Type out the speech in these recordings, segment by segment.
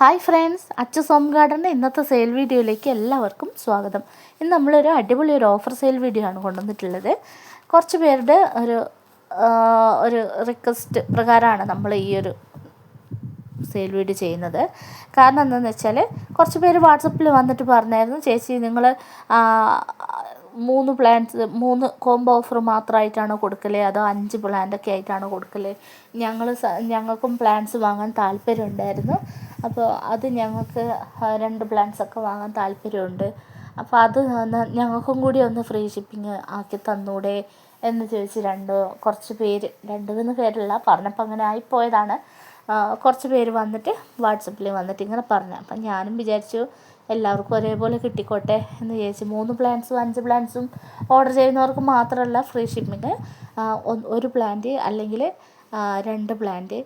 Hi friends Achu സോം ഗാർഡന്റെ ഇന്നത്തെ സെയിൽ വീഡിയോയിലേക്ക് എല്ലാവർക്കും സ്വാഗതം. ഇന്ന് നമ്മളൊരു അടിപൊളി ഒരു ഓഫർ സെയിൽ വീഡിയോ ആണ് കൊണ്ടുവന്നിട്ടുള്ളത്. കുറച്ച് പേരുടെ ഒരു ഒരു റിക്വസ്റ്റ് പ്രകാരമാണ് നമ്മൾ ഈ ഒരു സെയിൽ വീഡിയോ ചെയ്യുന്നത്. കാരണം എന്താണെന്ന് വെച്ചാൽ കുറച്ച് പേര് വാട്സപ്പിൽ വന്നിട്ട് പറഞ്ഞായിരുന്നു ചേച്ചി നിങ്ങൾ മൂന്ന് പ്ലാൻസ് മൂന്ന് കോംബോ ഓഫർ മാത്രമായിട്ടാണോ കൊടുക്കൽ. അതോ അഞ്ച് പ്ലാന്റൊക്കെ ആയിട്ടാണ് കൊടുക്കൽ. ഞങ്ങൾ ഞങ്ങൾക്കും പ്ലാൻസ് വാങ്ങാൻ താല്പര്യമുണ്ടായിരുന്നു. അപ്പോൾ അത് ഞങ്ങൾക്ക് രണ്ട് പ്ലാൻസൊക്കെ വാങ്ങാൻ താല്പര്യമുണ്ട്. അപ്പോൾ അത് ഞങ്ങൾക്കും കൂടി ഒന്ന് ഫ്രീ ഷിപ്പിംഗ് ആക്കി തന്നൂടെ എന്ന് ചോദിച്ച് രണ്ട് കുറച്ച് പേര് രണ്ട് മൂന്ന് പേരല്ല പറഞ്ഞപ്പോൾ അങ്ങനെ ആയിപ്പോയതാണ് കുറച്ച് പേര് വന്നിട്ട് വാട്സപ്പിൽ വന്നിട്ട് ഇങ്ങനെ പറഞ്ഞു. അപ്പം ഞാനും വിചാരിച്ചു എല്ലാവർക്കും ഒരേപോലെ കിട്ടിക്കോട്ടെ എന്ന് വിചാരിച്ചു. മൂന്ന് പ്ലാൻസും അഞ്ച് പ്ലാൻസും ഓർഡർ ചെയ്യുന്നവർക്ക് മാത്രമല്ല ഫ്രീ ഷിപ്പിംഗ് ഒരു പ്ലാന്റ് അല്ലെങ്കിൽ രണ്ട് പ്ലാന്റ്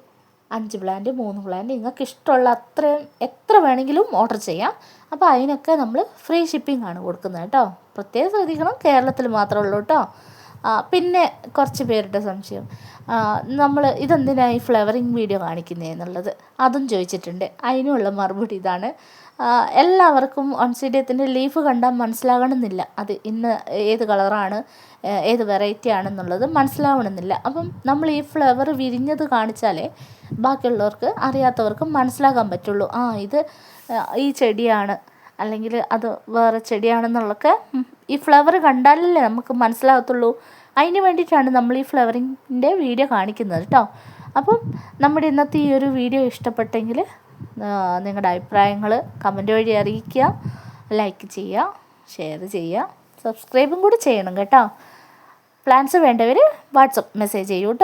അഞ്ച് പ്ലാന്റ് മൂന്ന് പ്ലാന്റ് നിങ്ങൾക്ക് ഇഷ്ടമുള്ള അത്രയും എത്ര വേണമെങ്കിലും ഓർഡർ ചെയ്യാം. അപ്പോൾ അതിനൊക്കെ നമ്മൾ ഫ്രീ ഷിപ്പിംഗ് ആണ് കൊടുക്കുന്നത് കേട്ടോ. പ്രത്യേകം ശ്രദ്ധിക്കണം. കേരളത്തിൽ മാത്രമേ ഉള്ളൂ കേട്ടോ. പിന്നെ കുറച്ച് പേരുടെ സംശയം. നമ്മൾ ഇതെന്തിനായി ഫ്ലവറിങ് വീഡിയോ കാണിക്കുന്നത് എന്നുള്ളത്? അതും ചോദിച്ചിട്ടുണ്ട്. അതിനുള്ള മറുപടി ഇതാണ്. എല്ലാവർക്കും ഒൺസിഡിയത്തിന്റെ ലീഫ് കണ്ടാൽ മനസ്സിലാകണമെന്നില്ല. അത് ഇന്ന് ഏത് കളറാണ് ഏത് വെറൈറ്റി ആണെന്നുള്ളത് മനസ്സിലാവണമെന്നില്ല. അപ്പം നമ്മൾ ഈ ഫ്ലവർ വിരിഞ്ഞത് കാണിച്ചാലേ ബാക്കിയുള്ളവർക്ക് അറിയാത്തവർക്ക് മനസ്സിലാക്കാൻ പറ്റുള്ളൂ. ആ ഇത് ഈ ചെടിയാണ് അല്ലെങ്കിൽ അത് വേറെ ചെടിയാണെന്നുള്ളൊക്കെ ഈ ഫ്ലവർ കണ്ടാലല്ലേ നമുക്ക് മനസ്സിലാകത്തുള്ളൂ അതിന് വേണ്ടിയിട്ടാണ് നമ്മൾ ഈ ഫ്ലവറിങ്ങിന്റെ വീഡിയോ കാണിക്കുന്നത് കേട്ടോ അപ്പം നമ്മുടെ ഇന്നത്തെ ഈ ഒരു വീഡിയോ ഇഷ്ടപ്പെട്ടെങ്കിൽ നിങ്ങളുടെ അഭിപ്രായങ്ങൾ കമന്റ് വഴി അറിയിക്കുക ലൈക്ക് ചെയ്യുക ഷെയർ ചെയ്യുക സബ്സ്ക്രൈബും കൂടി ചെയ്യണം കേട്ടോ. പ്ലാൻസ് വേണ്ടവർ വാട്സപ്പ് മെസ്സേജ് ചെയ്യൂ കേട്ടോ